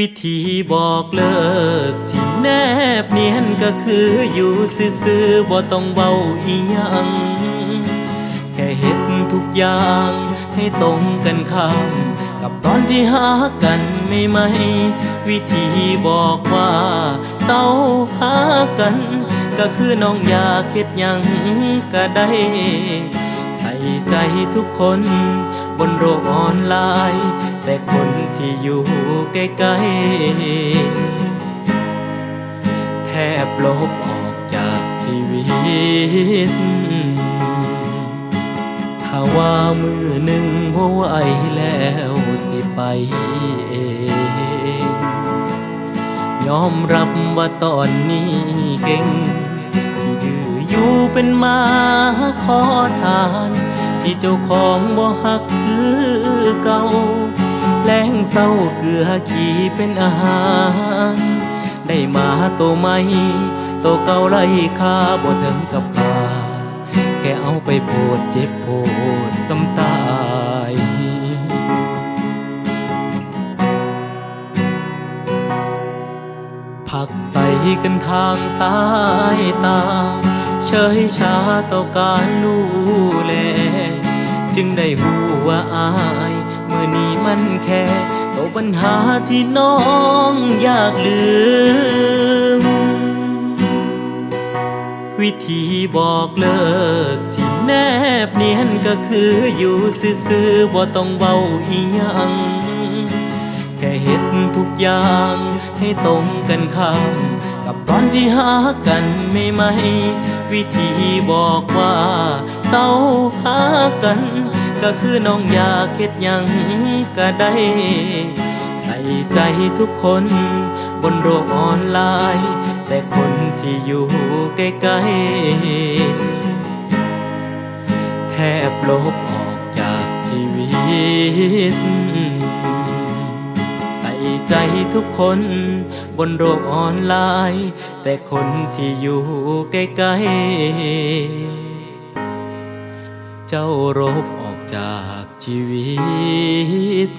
วิธีบอกเลิกที่แนบเนียนก็คืออยู่ซื่อๆบ่ต้องเว้าอีหยังแค่เฮ็ดทุกอย่างให้ตรงกันข้ามกับตอนที่หากันไม่ไม่วิธีบอกว่าเศร้าหากัน ก็คือน้องอยากเฮ็ดหยังก็ได้ ใส่ใจทุกคนบนโลกออนไลน์ แต่คนที่อยู่ใกล้ๆแทบลบออกจากชีวิต ถ้าว่ามือหนึ่งบ่ไหวแล้วสิไปเองยอมรับว่าตอนนี้เก่ง ที่ดื้ออยู่เป็นมาขอทาน ที่เจ้าของบ่ฮักคือเก่า แล้งเศร้าเกลือขี่เป็นอาหาร ได้มาโตวใหม่โตวเก่าไล่ค่าบ่ถึงกับค่าแค่เอาไปโพดเจ็บโพดซ้ำตายผักใส่กันทางสายตา เฉยชาต่อการลูแล จึงได้หูว่าอา นี้มันแค่ตัวปัญหาที่น้องอยากลืม วิธีบอกเลิกที่แนบเนียนก็คืออยู่ซื่อๆบ่ต้องเว้าอีหยังแค่เฮ็ดทุกอย่างให้ตรงกันข้ามกับตอนที่หากันไม่ไม่วิธีบอกว่าเศร้าหากัน ก็คือน้องอยากเฮ็ดยังก็ได้ ใส่ใจทุกคนบนโลกออนไลน์ แต่คนที่อยู่ใกล้ๆ แทบลบออกจากชีวิต ใส่ใจทุกคนบนโลกออนไลน์ แต่คนที่อยู่ใกล้ๆ เจ้ารบ จากชีวิต